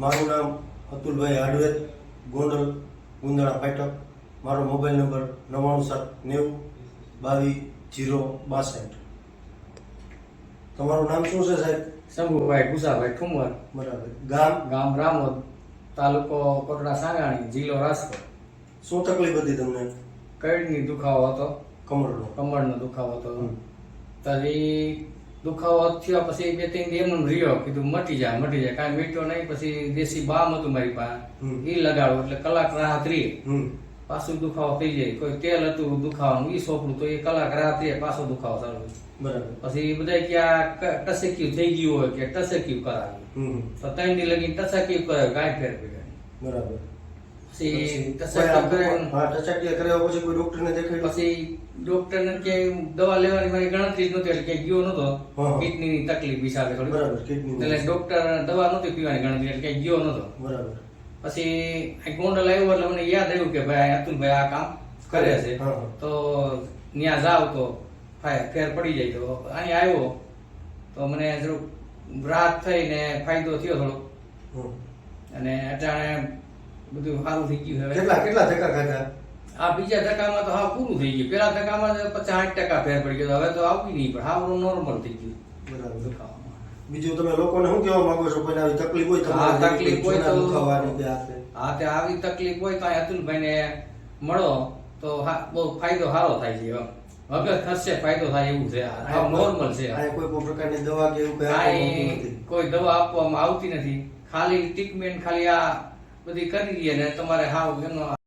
મારું નામ અતુલભાઈ હાડવેદ ગોંડલ ગુંદાળા ફાટક મારો મોબાઈલ નંબર નવ્વાણું સાત નેવું બાવીસ જીરો બાસઠ. તમારું નામ શું છે સાહેબ? શંભુભાઈ ભૂસાભાઈ ઠુમર. બરાબર. ગામ? ગામ રામોદ તાલુકો કોટડા સાંગાણી જિલ્લો રાજકોટ. શું તકલીફ હતી તમને? કઈડની દુખાવો હતો. કમરનો. કમરનો દુખાવો હતો. તરી દુખાવો થયો પછી બે ત્રણ દી એમ રહ્યો કીધું મટી જાય મટી જાય. કાંઈ મીઠો નહીં પછી દેશી બામ હતું મારી પાસે. એ લગાડો એટલે કલાક રાહત રહી. પાછું દુખાવો થઈ જાય. કોઈ તેલ હતું દુખાવાનું એ સોપડું તો એ કલાક રાહત રહે પાછો દુખાવો ચાલુ બરાબર. પછી બધા ક્યાં ટસેક્યું થઈ ગયું હોય કે ટસેક્યું કરાવ્યું. તો ત્રણ દી લગી ટસેક્યું કરાવ્યું કાંઈ ફેર પડ્યો બરાબર. પછી કર્યા પછી કોઈ ડોક્ટરને દેખાડ્યું? પછી ડોક્ટરને કે દવા લેવાની મારી ગણતરી જ નહોતી એટલે કે ગયો નહોતો. કિડનીની તકલીફ હિસાબે થોડી. બરાબર કિડની એટલે ડોક્ટર દવા નહોતી પીવાની ગણતરી એટલે કે ગયો નહોતો. બરાબર. પછી ગોંડલ આવ્યો એટલે મને યાદ આવ્યું કે ભાઈ અતુલભાઈ આ કામ કરે છે. તો ત્યાં જાવ તો ફેર પડી જાય તો અહીંયા આવ્યો. તો મને થોડુંક રાહત થઈ ને ફાયદો થયો થોડો અને અટાણે બધું સારું થઈ ગયું હવે. કેટલા કેટલા ધક્કા ખાધા? આ બીજા ધક્કામાં તો હા પૂરું થઈ ગયું. પેલા ધક્કામાં પચાસ સાઠ ટકા ફેર પડી ગયો હવે તો આવતી નહીં પણ હાવ નોર્મલ થઈ ગયું. બરાબર. બીજું તમે લોકોને શું કહેવા માંગો છો? કોઈ આવી તકલીફ હોય હા, તમારે તકલીફ હોય તો- દુખાવાની કે હા તે આવી તકલીફ હોય તો અતુલભાઈને મળો. તો હા બહુ ફાયદો સારો થાય છે એમ. વગર ખર્ચે ફાયદો થાય એવું છે. આ નોર્મલ છે. કોઈ પણ પ્રકારની દવા કે એવું કઈ કાંઈ કોઈ દવા આપવામાં આવતી નથી. ખાલી ટ્રીટમેન્ટ ખાલી આ બધી કરી દઈએ ને તમારે હાવ એનો